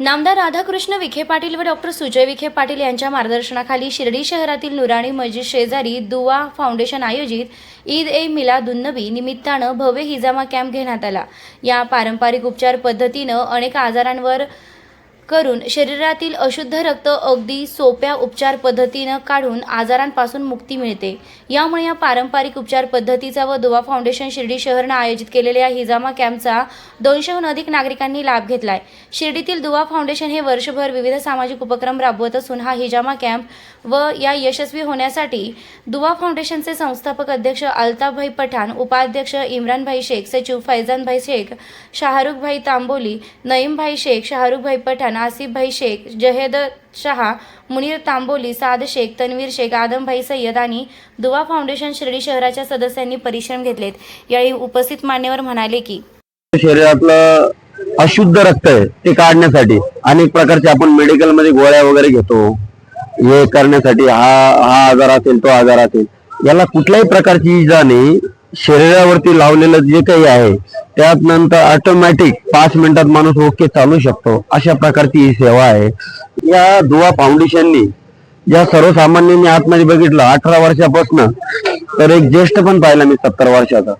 नामदार राधाकृष्ण विखे पाटील व डॉक्टर सुजय विखे पाटील यांच्या मार्गदर्शनाखाली शिर्डी शहरातील नुराणी मस्जिद शेजारी दुवा फाउंडेशन आयोजित ईद ए मिलादुन्नबी निमित्तानं भव्य हिजामा कॅम्प घेण्यात आला. या पारंपरिक उपचार पद्धतीनं अनेक आजारांवर करून शरीरातील अशुद्ध रक्त अगदी सोप्या उपचार पद्धतीनं काढून आजारांपासून मुक्ती मिळते. यामुळे या पारंपरिक उपचार पद्धतीचा व दुवा फाउंडेशन शिर्डी शहरनं आयोजित केलेल्या या हिजामा कॅम्पचा दोनशेहून अधिक नागरिकांनी लाभ घेतलाय. शिर्डीतील दुवा फाउंडेशन हे वर्षभर विविध सामाजिक उपक्रम राबवत असून हा हिजामा कॅम्प व या यशस्वी होण्यासाठी दुवा फाउंडेशनचे संस्थापक अध्यक्ष अल्ताफभाई पठाण उपाध्यक्ष इम्रानभाई शेख सचिव फैजानभाई शेख शाहरुखभाई तांबोली नईमभाई शेख शाहरुखभाई पठाण आसिफभाई शेख जहेद शहा मुनीर तांबोली साद शेख तन्वीर शेख आदमभाई सय्यद आणि दुवा फाउंडेशन शिर्डी शहराच्या सदस्यांनी परिश्रम घेतलेत. यावेळी उपस्थित मान्यवर म्हणाले की शरीरातलं अशुद्ध रक्त आहे ते काढण्यासाठी अनेक प्रकारचे आपण मेडिकलमध्ये गोळ्या वगैरे घेतो. हे करण्यासाठी हा हा आजार असेल तो आजार असेल याला कुठल्याही प्रकारची इजा नाही. शरीरावरती लावलेलं जे काही आहे त्यात नंतर ऑटोमॅटिक पाच मिनिटात माणूस ओके चालू शकतो. अशा प्रकारची ही सेवा आहे. या दुवा फाउंडेशननी ज्या सर्वसामान्यांनी आतमध्ये बघितलं अठरा वर्षापासून तर एक ज्येष्ठ पण पाहिला मी सत्तर वर्षाचा.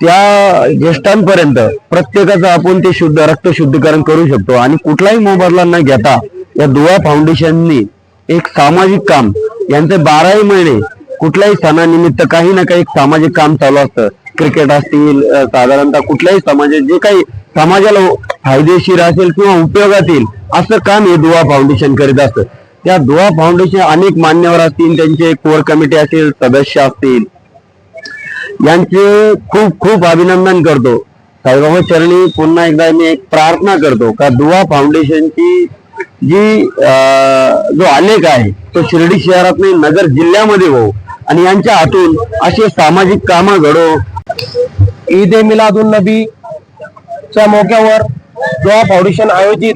त्या ज्येष्ठांपर्यंत प्रत्येकाचं आपण ते शुद्ध रक्त शुद्धीकरण करू शकतो. आणि कुठलाही मोबदला न घेता या दुवा फाउंडेशननी एक सामाजिक काम यांचे बाराही महिने कुठल्याही सणानिमित्त काही ना काही सामाजिक काम चालू असतं. क्रिकेट असतील साधारणतः कुठल्याही समाजात जे काही समाजाला फायदेशीर असेल किंवा उपयोगात येईल असं काम हे दुवा फाउंडेशन करीत असतं. त्या दुवा फाउंडेशन अनेक मान्यवर असतील त्यांचे कोर कमिटी असेल सदस्य असतील. यांचे खूप खूप अभिनंदन करतो. साईबाबा चरणी पुन्हा एकदा मी एक प्रार्थना करतो का दुवा फाउंडेशनची जी अं, जो आलेख आहे तो शिर्डी शहरात नाही नगर जिल्ह्यामध्ये हो आणि यांच्या हातून असे सामाजिक कामं घडो. ईद ए मिलादुल नबी च्या मोक्यावर दुआ फाउंडेशन आयोजित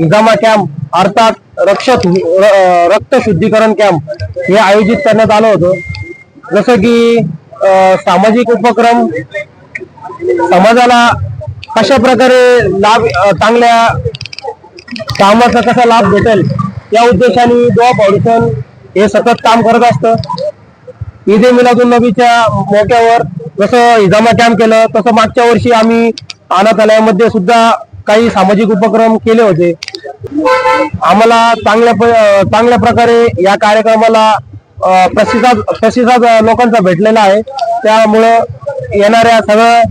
इजामा कॅम्प अर्थात रक्षक रक्त शुद्धीकरण कॅम्प हे आयोजित करण्यात आलं होतं. जसं की सामाजिक उपक्रम समाजाला कशा प्रकारे लाभ चांगल्या कामाचा कसा लाभ भेटेल या उद्देशाने जॉब फाउंडेशन हे सतत काम करत असतं. ईद ए मिलादुल नबीच्या मोक्यावर जसं इजामा कॅम्प केलं तसं मागच्या वर्षी आम्ही अनाथालयामध्ये सुद्धा काही सामाजिक उपक्रम केले होते. आम्हाला चांगल्या प- चांगल्या प्रकारे या कार्यक्रमाला प्रसिद्धा प्रतिसाद प्रतिसाद लोकांचा भेटलेला आहे. त्यामुळं येणाऱ्या सगळ्या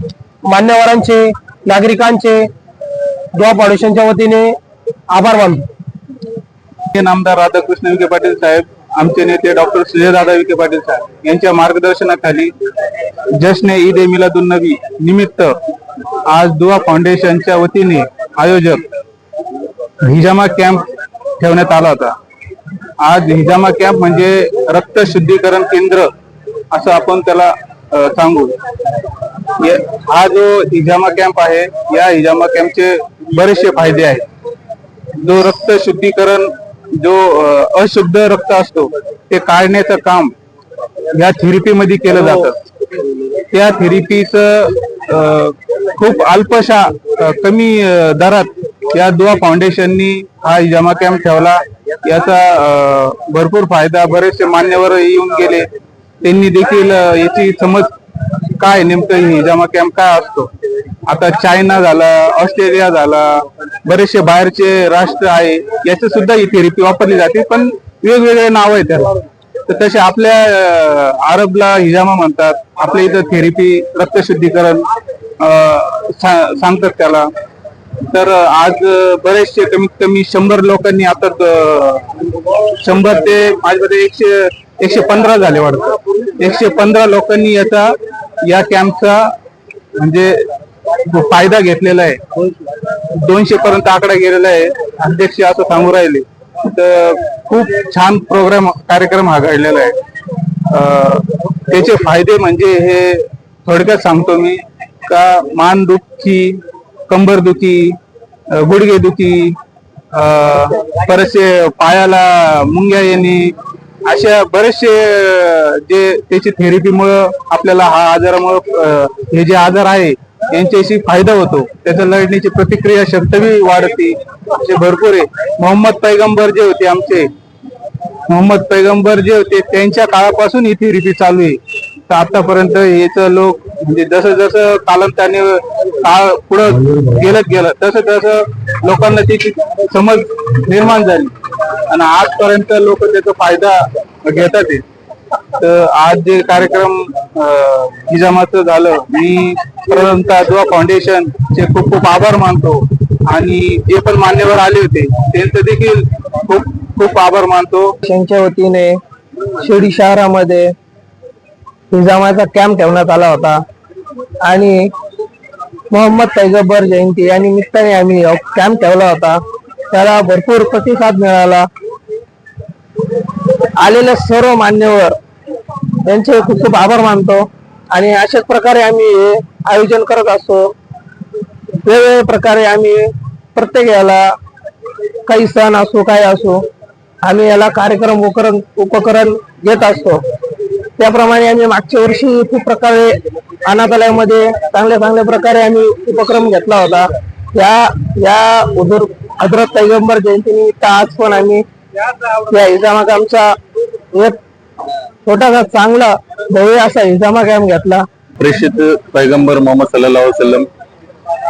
मान्यवरांचे नागरिकांचे डॉ. फाउंडेशनच्या वतीने आभार मानतो. हे नामदार राधाकृष्ण विखे पाटील साहेब आमचे नेते डॉक्टर सुजयदादा विखे पाटील साहेब यांच्या मार्गदर्शनाखाली जश्न ईद ए मिलादुन नबी निमित्त आज दुआ फाउंडेशनच्या वतीने आयोजक हिजामा कॅम्प ठेवण्यात आला होता. आज हिजामा कॅम्प म्हणजे रक्त शुद्धीकरण केंद्र असं आपण त्याला सांगू. हा जो हिजामा कॅम्प आहे या हिजामा कॅम्पचे बरेचसे फायदे आहेत. जो रक्त शुद्धीकरण जो अशुद्ध रक्त असतो ते काढण्याचं काम या थेरपीमध्ये केलं जातं. त्या थेरपीचं खूप अल्पशा कमी दरात या दुआ फाउंडेशननी हा जमा कॅम्प ठेवला. याचा भरपूर फायदा बरेचसे मान्यवर येऊन गेले. त्यांनी देखील याची समज काय नेमकं ही? जमा कॅम्प काय असतो? आता चायना झाला ऑस्ट्रेलिया झाला बरेचसे बाहेरचे राष्ट्र आहे याचे सुद्धा ही थेरपी वापरली जाते पण वेगवेगळे नाव आहे त्याला. तर तसे आपल्या अरबला हिजामा म्हणतात आपल्या इथं थेरपी रक्तशुद्धीकरण सांगतात त्याला. तर आज बरेचसे कमीत कमी शंभर लोकांनी आता शंभर ते माझ्यामध्ये एकशे एकशे पंधरा झाले वाटतं. एकशे पंधरा लोकांनी याचा या कॅम्पचा म्हणजे फायदा घेतलेला आहे दोनशे पर्यंत आकडा गेलेला आहे अध्यक्ष असं सांगू राहिले तर खूप छान प्रोग्राम कार्यक्रम हा घडलेला आहे. त्याचे फायदे म्हणजे हे थोडक्यात सांगतो मी का मान दुखी कंबर दुखी गुडघे दुखी बरेचसे पायाला मुंग्या येणे अशा बरेचसे जे त्याची थेरपीमुळं आपल्याला हा आजारामुळं हे जे आजार आहे यांच्याशी फायदा होतो. त्याच्या लढण्याची प्रतिक्रिया शक्ती वाढते. असे भरपूर आहे. मोहम्मद पैगंबर जे होते आमचे मोहम्मद पैगंबर जे होते त्यांच्या काळापासून ही थेरपी चालू आहे. तर आतापर्यंत याचं लोक म्हणजे जसं जसं कालांताने काळ पुढं गेलत गेलं तसं तसं लोकांना त्याची समज निर्माण झाली. आणि आजपर्यंत लोक त्याचा फायदा घेतात तर आज जे कार्यक्रम निजामाचं हिजामाचं झालं मी प्रथमतः दुआ फाउंडेशन चे खूप खूप आभार मानतो. आणि जे पण मान्यवर आले होते त्यांचं देखील खूप खूप आभार मानतो. त्यांच्या वतीने शिर्डी शहरामध्ये निजामाचा कॅम्प ठेवण्यात आला होता. आणि मोहम्मद पैगंबर जयंती या निमित्ताने आम्ही कॅम्प ठेवला होता. त्याला भरपूर प्रतिसाद मिळाला. आलेले सर्व मान्यवर यांचे खूप खूप आभार मानतो. आणि अशाच प्रकारे आम्ही हे आयोजन करत असतो. वेगवेगळ्या प्रकारे आम्ही प्रत्येक याला काही सण असो काय असो आम्ही याला कार्यक्रम उपकरण उपकरण घेत असतो. त्याप्रमाणे आम्ही मागच्या वर्षी खूप प्रकारे अनाथालयामध्ये चांगल्या चांगल्या प्रकारे आम्ही उपक्रम घेतला होता. या या उदर हजरत पैगंबर जयंतीनिमित्त आज पण आम्ही या इजामा कॅम्पचा एक छोटासा चांगला भव्य असा इजामा कॅम्प घेतला. प्रेषित पैगंबर मोहम्मद सल्ला वसलम वसल्लम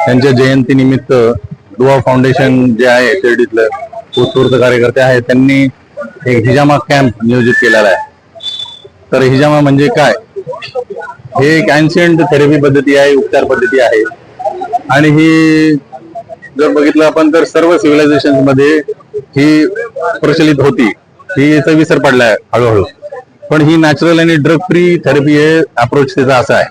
यांच्या जयंतीनिमित्त दुआ फाउंडेशन जे आहे शिर्डीतलं उत्स्फूर्त कार्यकर्ते आहेत त्यांनी एक हिजामा कॅम्प नियोजित केलेला आहे. तर हिजामा म्हणजे काय? हे एक अँशियंट थेरपी पद्धती आहे उपचार पद्धती आहे. आणि ही जर बघितलं आपण तर सर्व सिव्हिलायझेशनमध्ये ही प्रचलित होती. ही याचा विसर पडलाय हळूहळू. पण ही नॅचरल आणि ड्रग फ्री थेरपी हे अप्रोच त्याचा असा आहे.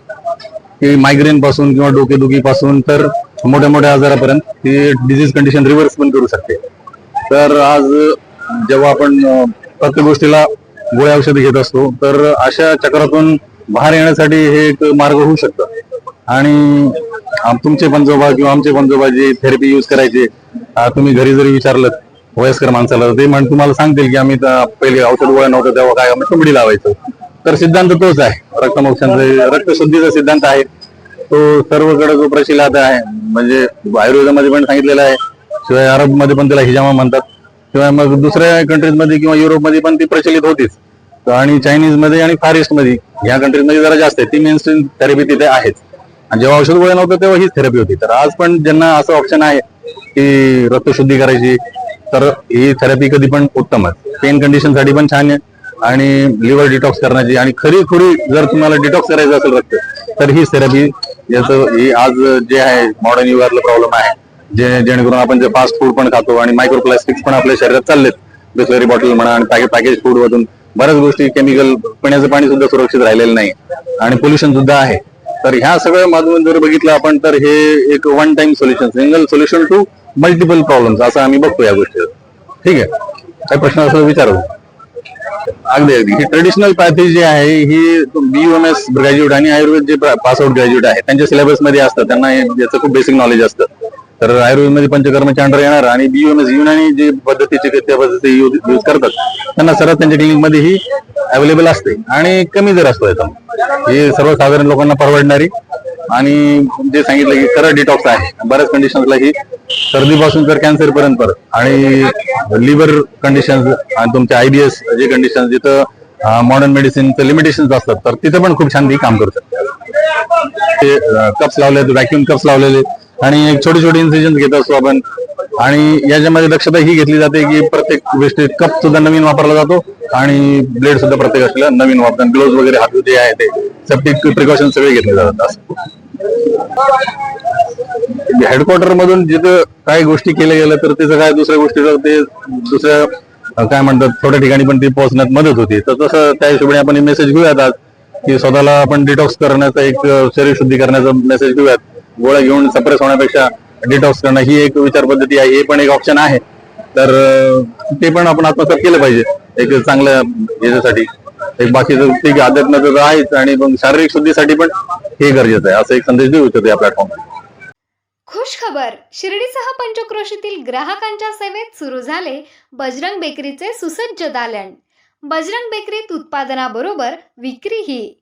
की मायग्रेन पासून किंवा डोकेदुखी पासून तर मोठ्या मोठ्या आजारापर्यंत ही डिझीज कंडिशन रिव्हर्स पण करू शकते. तर आज जेव्हा आपण प्रत्येक गोष्टीला गोळ्या औषध घेत असतो तर अशा चक्रातून बाहेर येण्यासाठी हे एक मार्ग होऊ शकतं. आणि तुमचे पंजोबा किंवा आमचे पंजोबा जे थेरपी युज करायचे तुम्ही घरी जरी विचारलं वयस्कर माणसाला ते म्हण तुम्हाला सांगतील की आम्ही पहिले औषध गोळ्या नव्हतं तेव्हा काय आम्ही तुंबडी लावायचो. तर सिद्धांत तोच आहे. रक्तमोक्षांचा रक्तशुद्धीचा सिद्धांत आहे तो सर्वकडे जो प्रचलित आहे म्हणजे आयुर्वेदामध्ये पण सांगितलेला आहे शिवाय अरबमध्ये पण त्याला हिजामा म्हणतात किंवा मग दुसऱ्या कंट्रीजमध्ये किंवा युरोपमध्ये पण ती प्रचलित होतीच. आणि चायनीजमध्ये आणि फारमध्ये ह्या कंट्रीजमध्ये जरा जास्त आहे. ती मेन स्ट्रीम थेरपी तिथे आहेच. आणि जेव्हा औषध गोळ्या नव्हतं तेव्हा हीच थेरपी होती. तर आज पण ज्यांना असं ऑप्शन आहे की रक्तशुद्धी करायची तर ही थेरपी कधी पण उत्तम आहे. पेन कंडिशनसाठी पण छान आहे आणि लिव्हर डिटॉक्स करण्याची आणि खरी खुरी जर तुम्हाला डिटॉक्स करायचं असेल रक्त तर ही थेरपी याचं ही आज जे आहे मॉडर्न युगातलं प्रॉब्लेम आहे. जे जेणेकरून आपण जे फास्ट फूड पण खातो आणि मायक्रो मायक्रोप्लास्टिक्स पण आपल्या शरीरात चाललेत. बिस्लरी बॉटल म्हणा आणि पॅकेज पॅकेज फूड मधून बऱ्याच गोष्टी केमिकल पिण्याचं पाणी सुद्धा सुरक्षित राहिलेलं नाही. आणि पोल्युशन सुद्धा आहे. तर ह्या सगळ्या माध्यमात जर बघितलं आपण तर हे एक one time solution single solution to multiple problem असं आम्ही बघतो या गोष्टी ठीक आहे? काही प्रश्न असं विचारू? अगदी अगदी. ही ट्रेडिशनल पॅथी जी आहे ही बीएमएस ग्रॅज्युएट आणि आयुर्वेद जे पास आउट ग्रॅज्युएट आहे त्यांच्या सिलेबसमध्ये असतं. त्यांना याचं खूप बेसिक नॉलेज असतं. तर आयुर्वेदमध्ये पंचकर्माच्या अंडर येणार आणि बीएमएस युनानी जे पद्धतीचे त्या पद्धती यूज करतात त्यांना सर्वात त्यांच्या क्लिनिकमध्ये ही अवेलेबल असते आणि कमी दर असतो याचा हे सर्वसाधारण लोकांना परवडणारी आणि जे सांगितलं की खरं डिटॉक्स आहे. बऱ्याच कंडिशन्सला ही सर्दीपासून तर कॅन्सर पर्यंत परत. आणि लिव्हर कंडिशन आणि तुमचे आयबीएस जे कंडिशन जिथं मॉडर्न मेडिसिनचं लिमिटेशन असतात तर तिथं पण खूप छान ती काम करू ते कप्स लावले व्हॅक्युम कप्स लावलेले. आणि एक छोटे छोटे इन्सिजन घेत असतो आपण. आणि याच्यामध्ये दक्षता ही घेतली जाते की प्रत्येक गोष्टीत कप सुद्धा नवीन वापरला जातो आणि ब्लेड सुद्धा प्रत्येक असलेला नवीन वापरतात ग्लोव्ह वगैरे हात जे आहे ते सेफ्टी प्रिकॉशन सगळे घेतले जातात. हेडक्वार्टर मधून जिथं काही गोष्टी केल्या गेल्या तर त्याचं काय दुसऱ्या गोष्टीचं ते दुसऱ्या काय म्हणतात थोड्या ठिकाणी पण ती पोहोचण्यात मदत होती. तर तसं त्या हिशोबाने आपण मेसेज घेऊयात आज की स्वतःला आपण डिटॉक्स करण्याचा एक शरीर शुद्धी करण्याचा मेसेज घेऊयात. गोळ्या घेऊन सप्रेस होण्यापेक्षा डिटॉक्स करणं ही एक विचार पद्धती आहे हे पण एक ऑप्शन आहे. तर ते पण आपण आत्मसात केलं पाहिजे एक चांगल्या याच्यासाठी एक बाकीचं ठीक आहे तर आहेच आणि मग शारीरिक शुद्धीसाठी पण हे गरजेचं आहे असं एक संदेश देऊ इच्छितो या प्लॅटफॉर्म खुश खबर शिर्डीसह पंचक्रोशीतील ग्राहकांच्या सेवेत सुरू झाले बजरंग बेकरीचे सुसज्ज दालन. बजरंग बेकरीत उत्पादनाबरोबर विक्रीही.